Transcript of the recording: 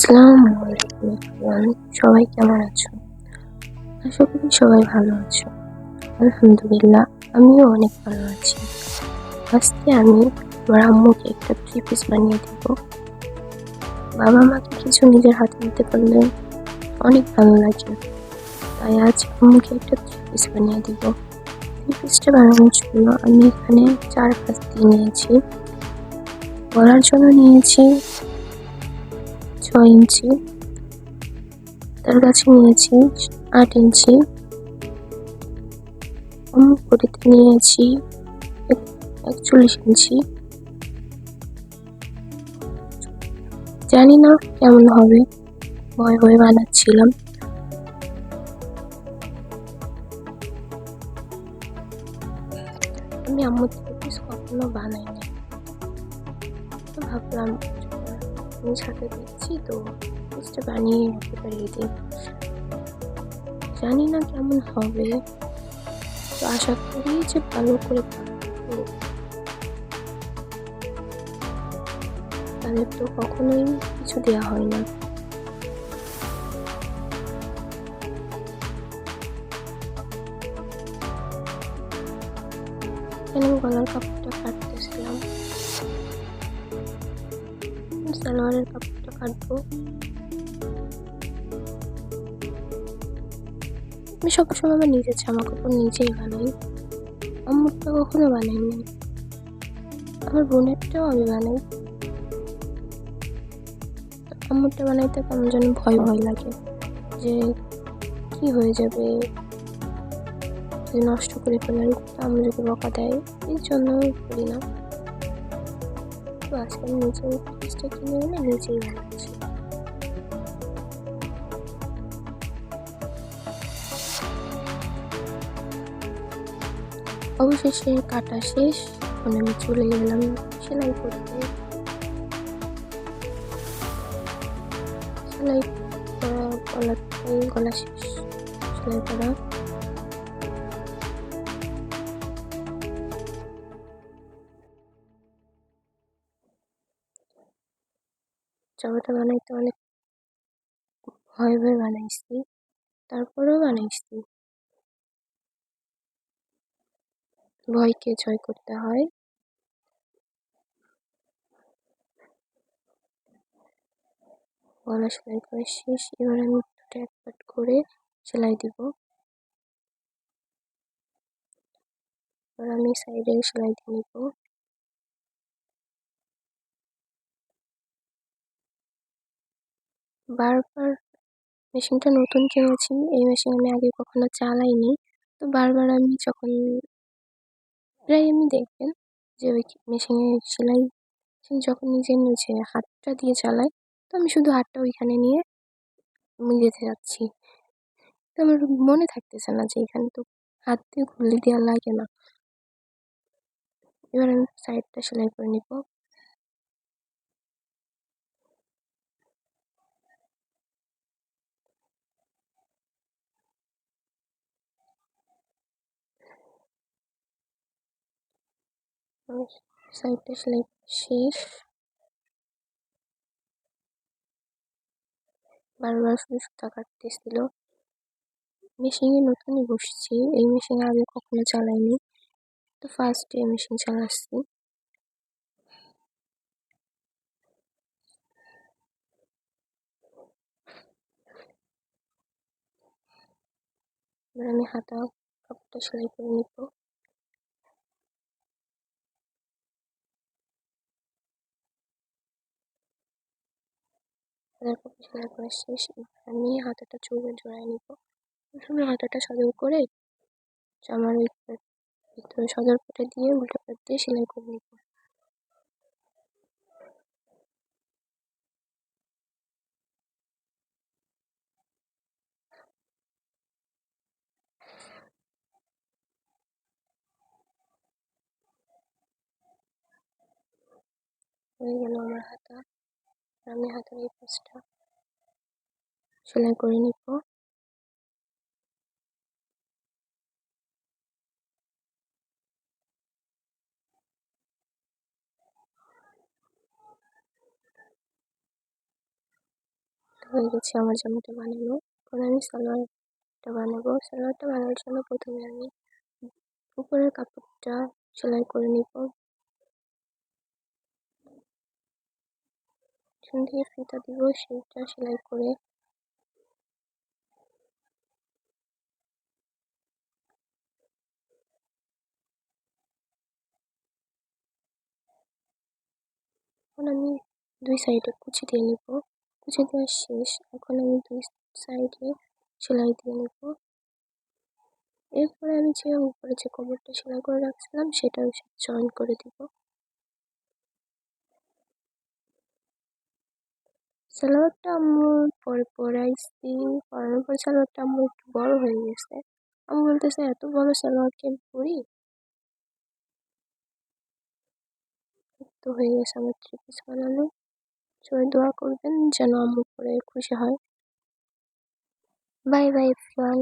আসসালামু আলাইকুম সবাই কেমন আছো? আশা করি সবাই ভালো আছো। আলহামদুলিল্লাহ, আমিও অনেক ভালো আছি। আজকে আমি আমার আম্মুকে একটা থ্রি পিস বানিয়ে দেব। বাবা মাকে কিছু নিজের হাতে দিতে পারলে অনেক ভালো লাগে। তাই আজ আম্মুকে একটা থ্রি পিস বানিয়ে দেব। থ্রি পিসটা বানানোর জন্য আমি এখানে চার পাঁচ দিয়ে নিয়েছি। গলার জন্য নিয়েছি ছয় ইঞ্চি। তার কাছে নিয়েছি আট ইঞ্চি। পটিতে নিয়েছি এক- একচল্লিশ ইঞ্চি। জানি না কেমন হবে। ভয় ভয় বানাচ্ছিলাম। আমি আম্মুর থেকে কখনো বানাইনি। ভাবলাম আমি সাথে দিচ্ছি, তো পিসটা বানিয়ে রাখতে পারি যে জানি না কেমন হবে। তো আশা করি যে ভালো করে তাদের তো কখনোই কিছু দেওয়া হয় না। কেন গলার কাপড়টা কাটতেছিলাম সালোয়ারের কাপড়টা কাটবো আমি সবসময় আমার নিজের জামা কাপড় নিজেই বানাই। আম্মুরটা কখনো বানাইনি। আমার বোনেরটাও আমি বানাই। আম্মুরটা বানাইতে কেমন যেন ভয় ভয় লাগে যে কি হয়ে যাবে। নষ্ট করে ফেলার আম্মু যদি বকা দেয়, এই জন্য করি না। তো আজকে আমি নিজেই পিসটা কিনে এনে নিজেই বানাচ্ছি। অবশেষে কাটা শেষ, এখন আমি চলে গেলাম সেলাই করতে। সেলাই করা গলাটাই গলা শেষ, সেলাই করা। জামাটা বানাইতে অনেক ভয় ভয় বানাইছি, তারপরেও বানাইছি। ভয়কে জয় করতে হয়। গলা সেলাই করে শেষ, এবার আমি দুটো এক পাট করে সেলাই দিব। এবার আমি সাইডে সেলাই দিয়ে নিব। বারবার মেশিনটা নতুন কিনেছি, এই মেশিন আমি আগে কখনো চালাইনি। তো বারবার আমি যখন প্রায় আমি দেখবেন যে ওই মেশিনে সেলাই যখন নিজে নিজে হাতটা দিয়ে চালাই তো আমি শুধু হাতটা ওইখানে নিয়ে গেঁথে যাচ্ছি। তো আমার মনে থাকতেছে না যে এখানে তো হাত দিয়ে ঘুরলে দেওয়া লাগে না। এবার আমি সাইডটা সেলাই করে নিব। সাইডটা সেলাই শেষ। বারবার শুধু সুতা কাটতেছিল মেশিনে নতুনই বসছি। এই মেশিনে আগে কখনো চালাইনি। তো ফার্স্ট ডে মেশিন চালাচ্ছি। এবার আমি হাতা কাপড়টা সেলাই করে নিব। হাতার কাপড় সেলাই করা শেষ। এবার আমি হাতাটা চুড়ে জোড়ায় নিব। প্রথমে হাতাটা সদর করে জামার ওই ভিতরে সদর করে দিয়ে উল্টো পাট দিয়ে সেলাই করে নিব। হয়ে গেল আমার হাতা। আমি হাতের এই পাশটা সেলাই করে নিব। হয়ে গেছে আমার জামাটা বানানো। এখন আমি সালোয়ারটা বানাবো। সালোয়ারটা বানানোর জন্য প্রথমে আমি উপরের কাপড়টা সেলাই করে নিব। পিছন দিয়ে ফিতা দিব, সেইটা সেলাই করে এখন আমি দুই সাইডে কুচি দিয়ে নিব। কুচি দেওয়া শেষ, এখন আমি দুই সাইডে সেলাই দিয়ে নিব। এরপরে আমি যে উপরে যে কোমরটা সেলাই করে রাখছিলাম, সেটাও জয়েন করে দিব। সালোয়ারটা আমার পরে পরাইছি পরানোর পর সালোয়ারটা আম্মু একটু বড় হয়ে গেছে। আমি বলতেছে, এত বড় সালোয়ার কি আমি পরি তো হয়ে গেছে আমার থ্রি পিস বানানো সবাই দোয়া করবেন যেন আম্মু পরে খুশি হয়। Bye bye Fran